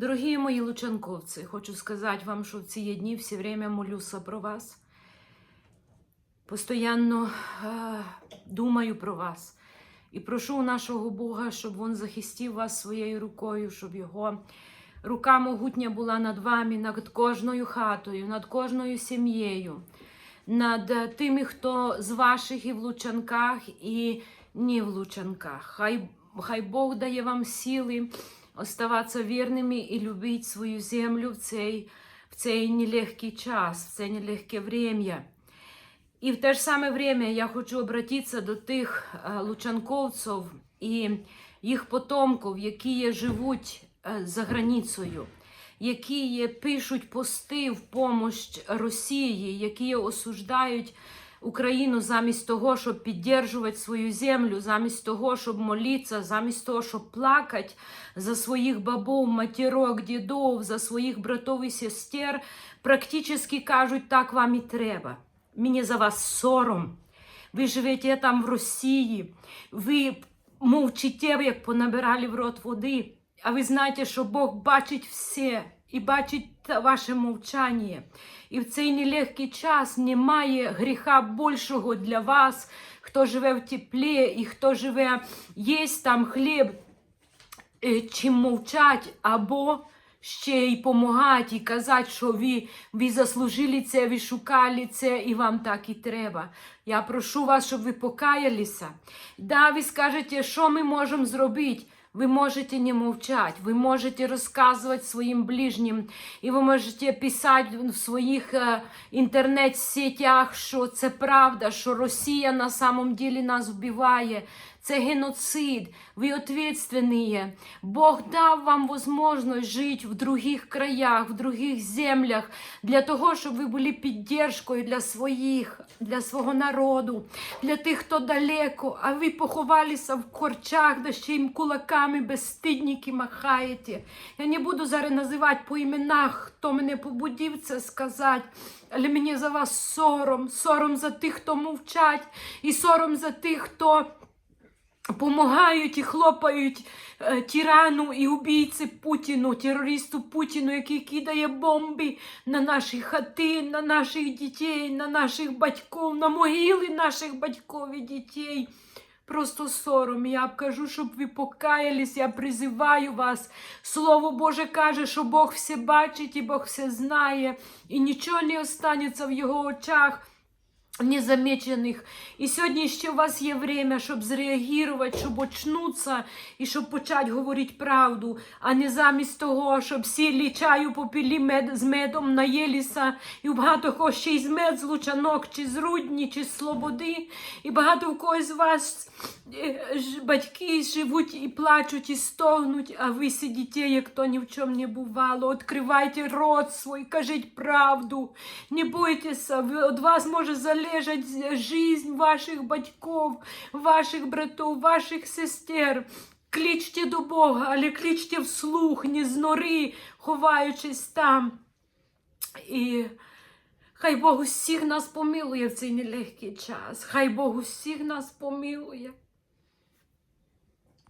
Дорогі мої лучанковці, хочу сказати вам, що в ці дні все время молюся про вас. Постоянно е, думаю про вас. І прошу у нашого Бога, щоб Він захистив вас своєю рукою, щоб його рука могутня була над вами, над кожною хатою, над кожною сім'єю, над тими, хто з ваших і в лучанках, і не в лучанках. Хай, хай Бог дає вам сили оставатися вірними і любити свою землю в цей, в цей нелегкий час, в це нелегке время. І в те ж саме время я хочу обратитися до тих е, лучанковців і їх потомків, які є, живуть е, за границею, які є, пишуть пости в помощь Росії, які є, осуждають Україну замість того, щоб підтримувати свою землю, замість того, щоб молитися, замість того, щоб плакати за своїх бабов, матерок, дідов, за своїх братов і сестер, практично кажуть, так вам і треба. Мені за вас сором. Ви живете там в Росії, ви мовчите, як понабирали в рот води, а ви знаєте, що Бог бачить все і бачить ваше мовчання. І в цей нелегкий час немає гріха більшого для вас, хто живе в теплі і хто живе, єсть там хліб, е, чим мовчать, або ще й помагати, і казати, що ви, ви заслужили це, ви шукали це, і вам так і треба. Я прошу вас, щоб ви покаялися. Да, ви скажете, що ми можемо зробити. Ви можете не мовчати, ви можете розказувати своїм ближнім, і ви можете писати в своїх інтернет-сетях, що це правда, що Росія на самом деле нас вбиває. Це геноцид, ви відповідальні. Бог дав вам можливість жити в других краях, в других землях, для того, щоб ви були підтримкою для своїх, для свого народу, для тих, хто далеко, а ви поховалися в корчах, да ще їм кулаками безстидники махаєте. Я не буду зараз називати по іменах, хто мене побудив це сказати, але мені за вас сором, сором за тих, хто мовчать, і сором за тих, хто помагають і хлопають е, тирану і убійці Путіну, терористу Путіну, який кидає бомби на наші хати, на наших дітей, на наших батьків, на могили наших батьків і дітей. Просто сором. Я кажу, щоб ви покаялись, я призиваю вас. Слово Боже каже, що Бог все бачить і Бог все знає, і нічого не останеться в його очах незамечених. І сьогодні ще у вас є время, щоб зреагувати, щоб очнутися і щоб почати говорити правду, а не замість того, щоб сілі чаю попілі мед, з медом наїлися, і у багато кого ще й з мед з лучанок, чи з рудні, чи з слободи. І багато в когось з вас е, батьки живуть і плачуть, і стогнуть, а ви сидите, як то ні в чому не бувало. Откривайте рот свій, кажіть правду. Не бойтеся, від вас може залежати жизнь ваших батьків, ваших братів, ваших сестер. Клічте до Бога, але клічте вслух, не з нори, ховаючись там. І хай Бог усіх нас помилує в цей нелегкий час. Хай Бог усіх нас помилує.